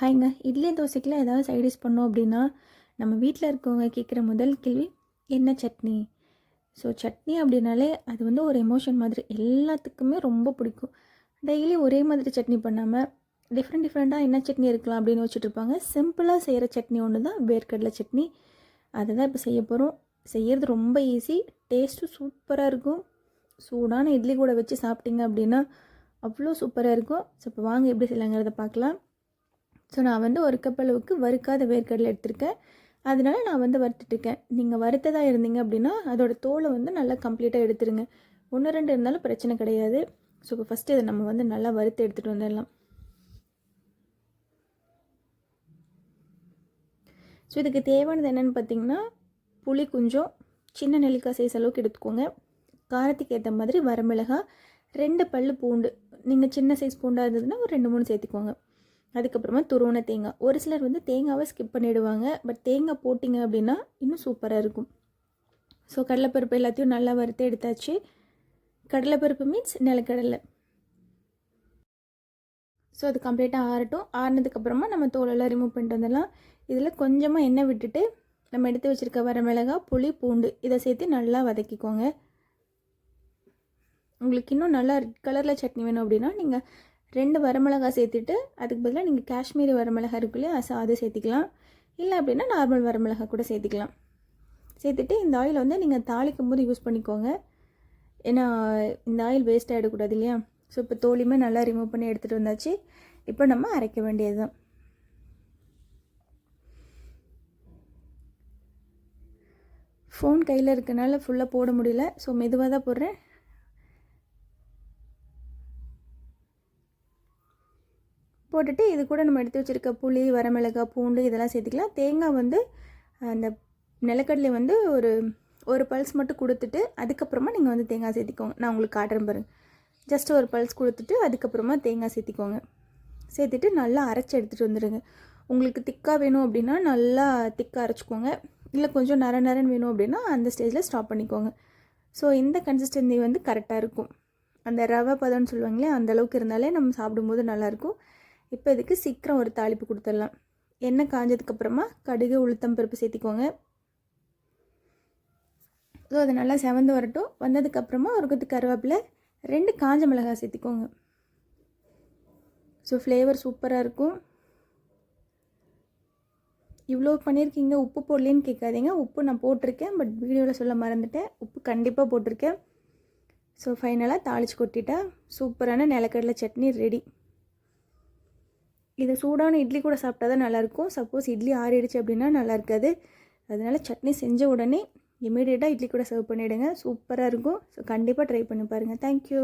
ஹாய்ங்க. இட்லி தோசைக்கெலாம் ஏதாவது சைடிஷ் பண்ணோம் அப்படின்னா நம்ம வீட்டில் இருக்கவங்க கேட்குற முதல் கேள்வி என்ன சட்னி? ஸோ சட்னி அப்படின்னாலே அது வந்து ஒரு எமோஷன் மாதிரி. எல்லாத்துக்குமே ரொம்ப பிடிக்கும். டெய்லி ஒரே மாதிரி சட்னி பண்ணாமல் டிஃப்ரெண்ட் டிஃப்ரெண்ட்டாக என்ன சட்னி இருக்கலாம் அப்படின்னு வச்சுட்ருப்பாங்க சிம்பிளாக செய்கிற சட்னி ஒன்று தான் வேர்க்கடலை சட்னி. அதை தான் இப்போ செய்ய போகிறோம் செய்கிறது ரொம்ப ஈஸி டேஸ்ட்டும் சூப்பராக இருக்கும். சூடான இட்லி கூட வச்சு சாப்பிட்டீங்க அப்படின்னா அவ்வளோ சூப்பராக இருக்கும். ஸோ இப்போ வாங்க எப்படி செய்யலாங்கிறத பார்க்கலாம். ஸோ நான் வந்து ஒரு கப் அளவுக்கு வறுக்காத வேர்க்கடலை எடுத்திருக்கேன். அதனால நான் வந்து வறுத்துட்ருக்கேன் நீங்கள் வறுத்ததாக இருந்தீங்க அப்படின்னா அதோட தோலை வந்து நல்லா கம்ப்ளீட்டாக எடுத்துருங்க. ஒன்று ரெண்டு இருந்தாலும் பிரச்சனை கிடையாது. ஸோ இப்போ ஃபஸ்ட்டு இதை நம்ம வந்து நல்லா வறுத்து எடுத்துகிட்டு வந்துடலாம். ஸோ இதுக்கு தேவையானது என்னென்னு பார்த்தீங்கன்னா புளி கொஞ்சம் சின்ன நெல்லிக்காய் சைஸ் அளவுக்கு எடுத்துக்கோங்க. காரத்துக்கு ஏற்ற மாதிரி வரமிளகாய் ரெண்டு பல் பூண்டு. நீங்கள் சின்ன சைஸ் பூண்டாக இருந்ததுன்னா ஒரு ரெண்டு மூணு சேர்த்துக்கோங்க. அதுக்கப்புறமா துருவன தேங்காய். ஒரு சிலர் வந்து தேங்காவை ஸ்கிப் பண்ணிவிடுவாங்க பட் தேங்காய் போட்டிங்க அப்படின்னா இன்னும் சூப்பராக இருக்கும். ஸோ கடலைப்பருப்பு எல்லாத்தையும் நல்லா வறுத்து எடுத்தாச்சு. கடலைப்பருப்பு மீன்ஸ் நிலக்கடலை. ஸோ அது கம்ப்ளீட்டாக ஆறட்டும். ஆறினதுக்கப்புறமா நம்ம தோலெல்லாம் ரிமூவ் பண்ணிட்டு வந்துடலாம். இதில் கொஞ்சமாக எண்ணெய் விட்டுட்டு நம்ம எடுத்து வச்சுருக்க வர மிளகாய் புளி பூண்டு இதை சேர்த்து நல்லா வதக்கிக்கோங்க. உங்களுக்கு இன்னும் நல்லா ரெட் கலரில் சட்னி வேணும் அப்படின்னா நீங்கள் ரெண்டு வரமிளகாய் சேர்த்துட்டு அதுக்கு பதிலாக நீங்கள் காஷ்மீரி வரமிளகாய் இருக்கு இல்லையா அதை சேர்த்திக்கலாம். இல்லை அப்படின்னா நார்மல் வரமிளகாய் கூட சேர்த்திக்கலாம். சேர்த்துட்டு இந்த ஆயில் வந்து நீங்கள் தாளிக்கும் போது யூஸ் பண்ணிக்கோங்க. ஏன்னா இந்த ஆயில் வேஸ்ட் ஆகிடக்கூடாது இல்லையா? ஸோ இப்போ தோலியுமே நல்லா ரிமூவ் பண்ணி எடுத்துகிட்டு வந்தாச்சு. இப்போ நம்ம அரைக்க வேண்டியது தான் ஃபோன் கையில் இருக்கனால ஃபுல்லாக போட முடியல. ஸோ மெதுவாக தான் போடுறேன். போட்டுட்டு இது கூட நம்ம எடுத்து வச்சுருக்க புளி வரமிளகாய் பூண்டு இதெல்லாம் சேர்த்துக்கலாம். தேங்காய் வந்து அந்த நிலக்கடலை வந்து ஒரு ஒரு பல்ஸ் மட்டும் கொடுத்துட்டு அதுக்கப்புறமா நீங்கள் வந்து தேங்காய் சேர்த்திக்கோங்க. நான் உங்களுக்கு காட்டுறேன் பாருங்க. ஜஸ்ட் ஒரு பல்ஸ் கொடுத்துட்டு அதுக்கப்புறமா தேங்காய் சேர்த்திக்கோங்க. சேர்த்துட்டு நல்லா அரைச்சி எடுத்துகிட்டு வந்துடுங்க. உங்களுக்கு திக்காக வேணும் அப்படின்னா நல்லா திக்காக அரைச்சிக்கோங்க. இல்லை கொஞ்சம் நர நரன்னு வேணும் அப்படின்னா அந்த ஸ்டேஜில் ஸ்டாப் பண்ணிக்கோங்க. ஸோ இந்த கன்சிஸ்டன்சி வந்து கரெக்டாக இருக்கும். அந்த ரவை பதம்னு சொல்லுவாங்களே அந்த அளவுக்கு இருந்தாலே நம்ம சாப்பிடும்போது நல்லாயிருக்கும் இப்போ இதுக்கு சீக்கிரம் ஒரு தாளிப்பு கொடுத்துடலாம். எண்ணெய் காஞ்சதுக்கப்புறமா கடுகு உளுத்தம் பருப்பு சேர்த்திக்கோங்க. ஸோ அது நல்லா செவந்து வரட்டும். வந்ததுக்கப்புறமா ஒரு கொத்து கருவேப்பிலை ரெண்டு காஞ்ச மிளகாய் சேர்த்திக்கோங்க. ஸோ ஃப்ளேவர் சூப்பராக இருக்கும். இவ்வளோ பண்ணியிருக்கீங்க உப்பு போடலேன்னு கேட்காதீங்க. உப்பு நான் போட்டிருக்கேன் பட் வீடியோவில் சொல்ல மறந்துட்டேன். உப்பு கண்டிப்பாக போட்டிருக்கேன். ஸோ ஃபைனலாக தாளித்து கொட்டிட்டா சூப்பரான நிலக்கடலை சட்னி ரெடி இது சூடான இட்லி கூட சாப்பிட்டா தான் நல்லாயிருக்கும். சப்போஸ் இட்லி ஆறிடுச்சு அப்படின்னா நல்லா இருக்காது அதனால் சட்னி செஞ்ச உடனே இமீடியட்டாக இட்லி கூட சர்வ் பண்ணிவிடுங்க சூப்பராக இருக்கும். ஸோ கண்டிப்பாக ட்ரை பண்ணி பாருங்கள் தேங்க்யூ